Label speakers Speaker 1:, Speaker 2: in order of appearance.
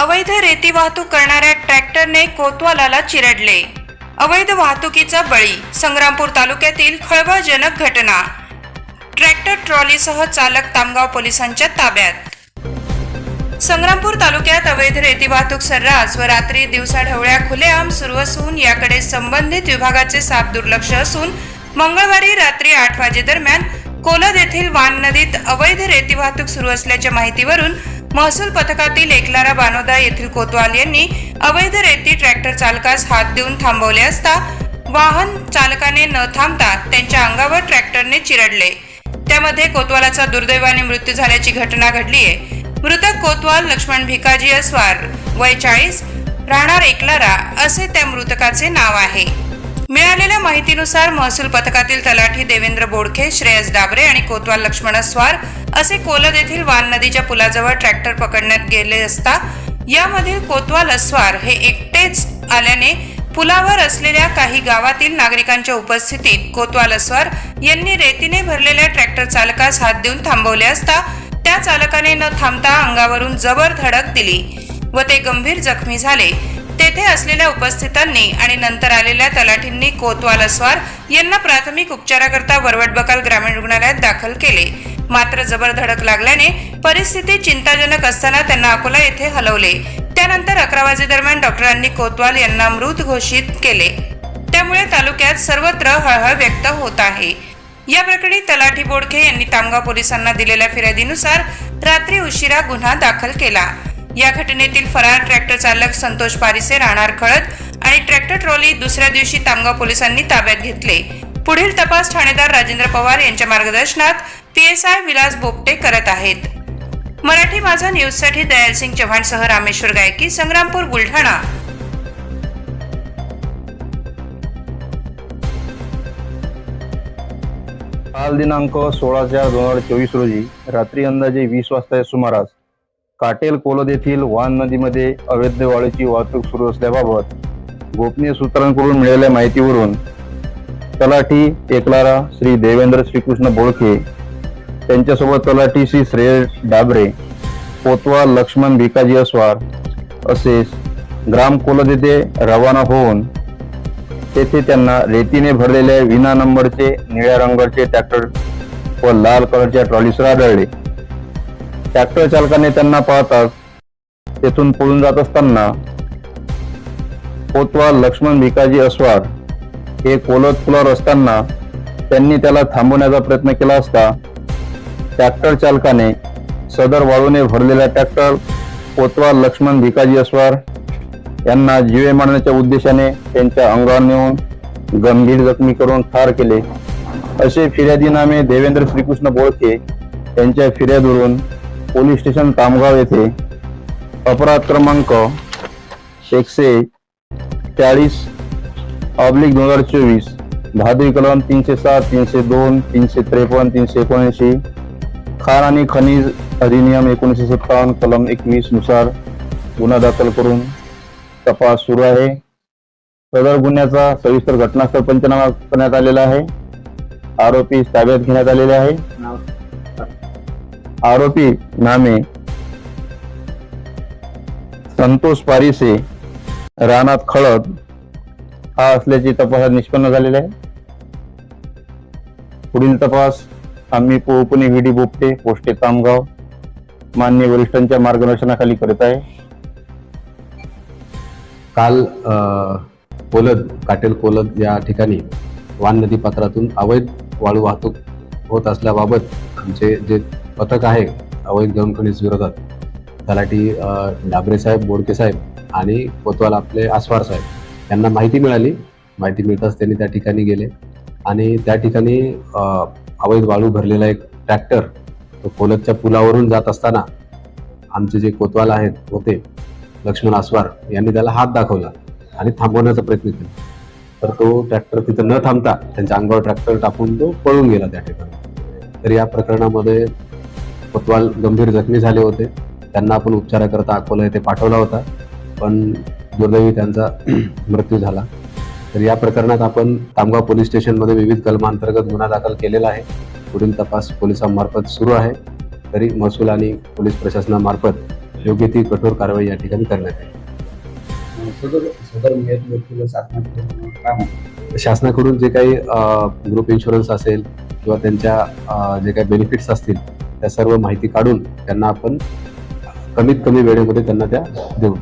Speaker 1: अवैध रेती वाहतूक करणाऱ्या ट्रॅक्टरने कोतवालाला चिरडले. अवैध वाहतुकीचा बळी संग्रामपूर तालुक्यातील खळबळजनक घटना. ट्रॅक्टर ट्रॉलीसह चालक तामगाव पोलिसांच्या ताब्यात. संग्रामपूर तालुक्यात अवैध रेती वाहतूक सर्रास व रात्री दिवसाढवळ्या खुलेआम सुरू असून याकडे संबंधित विभागाचे साफ दुर्लक्ष असून मंगळवारी रात्री आठ वाजेदरम्यान कोलद येथील वान नदीत अवैध रेती वाहतूक सुरू असल्याच्या माहितीवरून महसूल पथकातील एकलारा बानोदा येथील कोतवाल यांनी अवैध रेती ट्रॅक्टर चालकास हात देऊन थांबवले असता वाहन चालकाने न थांबता त्यांच्या अंगावर ट्रॅक्टरने चिरडले. त्यामध्ये कोतवालाचा दुर्दैवाने मृत्यू झाल्याची घटना घडली आहे मृतक कोतवाल लक्ष्मण भिकाजी अस्वार वय चाळीस राहणार एकलारा असे त्या मृतकाचे नाव आहे. मिळालेल्या माहितीनुसार महसूल पथकातील तलाठी देवेंद्र बोडखे श्रेयस डाबरे आणि कोतवाल लक्ष्मण स्वार असे कोलद येथील वान नदीच्या पुलाजवळ ट्रॅक्टर पकडण्यात गेले असता यामधील कोतवाल अस्वार हे एकटेच आल्याने पुलावर असलेल्या काही गावातील नागरिकांच्या उपस्थितीत कोतवाल अस्वार यांनी रेतीने भरलेल्या ट्रॅक्टर चालकास हात देऊन थांबवले असता त्या चालकाने न थांबता अंगावरून जबर धडक दिली व ते गंभीर जखमी झाले. तेथे असलेल्या उपस्थितांनी आणि नंतर आलेल्या तलाठींनी कोतवाल अस्वार यांना प्राथमिक उपचाराकरता वरवट बकाल ग्रामीण रुग्णालयात दाखल केले. मात्र जबर धडक लागल्याने परिस्थिती चिंताजनक असताना त्यांना अकोला येथे हलवले. त्यानंतर अकरा वाजेदरम्यान डॉक्टरांनी कोतवाल यांना मृत घोषित केले. त्यामुळे तालुक्यात सर्वत्र हळहळ व्यक्त होत आहे. या प्रकरणी तलाठी बोडखे यांनी तामगाव पोलिसांना दिलेल्या फिर्यादीनुसार रात्री उशिरा गुन्हा दाखल केला. या घटनेतील फरार ट्रॅक्टर चालक संतोष पारिसे राहणार खळद आणि ट्रॅक्टर ट्रॉली दुसऱ्या दिवशी तामगाव पोलिसांनी ताब्यात घेतले. पुढील तपास ठाणेदार राजेंद्र पवार यांच्या मार्गदर्शनात पीएसआय विलास बोपटे करत आहेत. मराठी माझा न्यूजसाठी दयालसिंग चव्हाणसह रामेश्वर गायकी संग्रामपूर बुलढाणा.
Speaker 2: काल दिनांक सोळा चार दोन हजार चोवीस रोजी रात्री अंदाजे वीस वाजता सुमारास काटेल कोलद येथील वान नदीमध्ये अवैध वाळूची वाहतूक सुरू असल्याबाबत गोपनीय सूत्रांकडून मिळालेल्या माहितीवरून तलाठी एकलारा श्री देवेंद्र श्रीकृष्ण बोळके त्यांच्यासोबत तलाठी श्री श्रेय डाबरे पोतवा लक्ष्मण भिकाजी अस्वार असे ग्राम कोलद येथे रवाना होऊन तेथे त्यांना रेतीने भरलेल्या विना नंबरचे निळ्या रंगाचे ट्रॅक्टर व लाल कलरच्या ट्रॉलीसर आढळले ट्रॅक्टर चालकाने त्यांना पाहताच तेथून पळून जात असताना कोतवाल लक्ष्मण भिकाजी अस्वार हे कोलत पुलावर असताना त्यांनी त्याला थांबवण्याचा प्रयत्न केला असता ट्रॅक्टर चालकाने सदर वाळूने भरलेला ट्रॅक्टर कोतवाल लक्ष्मण भिकाजी अस्वार यांना जीवे मारण्याच्या उद्देशाने त्यांच्या अंगावर नेऊन गंभीर जखमी करून ठार केले. असे फिर्यादीनामे देवेंद्र श्रीकृष्ण बोळके यांच्या फिर्यादवरून पोलीस स्टेशन तामगाव येथे अपराध क्रमांक एकशे चाळीस ऑब्लिक दोन हजार चोवीस भादरी कलम तीनशे सात तीनशे दोन तीनशे त्रेपन्न तीनशे एकोणऐंशी खाण आणि खनिज अधिनियम एकोणीसशे सत्तावन्न कलम एकवीसनुसार गुन्हा दाखल करून तपास सुरू आहे. सदर गुन्ह्याचा सविस्तर घटनास्थळ पंचनामा करण्यात आलेला आहे. आरोपी ताब्यात घेण्यात आलेले आहे. आरोपी नामे संतोष पारिसे रानात खळद. हा असल्याची तपासात निष्पन्न झालेला आहे. पुढील तपास आम्ही पोपणे व्हिडी बोपटे पोस्टे तामगाव मान्य वरिष्ठांच्या मार्गदर्शनाखाली करत आहे.
Speaker 3: काल कोलद काटेल कोलद या ठिकाणी वान नदी पात्रातून अवैध वाळू वाहतूक होत असल्याबाबत आमचे जे पथक आहे अवैध गौण विरोधात तलाठी डाबरे साहेब बोडके साहेब आणि कोतवाल आपले आसवार साहेब यांना माहिती मिळाली. माहिती मिळताच त्यांनी त्या ठिकाणी गेले. आणि त्या ठिकाणी अवैध वाळू भरलेला एक ट्रॅक्टर तो कोलदच्या पुलावरून जात असताना आमचे जे कोतवाल आहेत होते लक्ष्मण आसवार यांनी त्याला हात दाखवला आणि थांबवण्याचा प्रयत्न केला. तर तो ट्रॅक्टर तिथं न थांबता त्यांच्या अंगावर ट्रॅक्टर टाकून तो पळून गेला त्या ठिकाणी. तर या प्रकरणामध्ये कोतवाल गंभीर जखमी झाले होते. त्यांना आपण उपचाराकरता अकोला येथे पाठवला होता. पण दुर्दैवी त्यांचा मृत्यू झाला. तर या प्रकरणात आपण तामगाव पोलीस स्टेशनमध्ये विविध कलमांतर्गत गुन्हा दाखल केलेला आहे. पुढील तपास पोलिसांमार्फत सुरू आहे. तरी महसूल आणि पोलीस प्रशासनामार्फत योग्य ती कठोर कारवाई या ठिकाणी करण्यात येईल.
Speaker 4: म्हणतात?
Speaker 3: शासनाकडून जे काही ग्रुप इन्शुरन्स असेल किंवा त्यांच्या जे काही बेनिफिट्स असतील त्या सर्व माहिती काढून त्यांना आपण कमीत कमी वेळेमध्ये त्यांना त्या देऊ.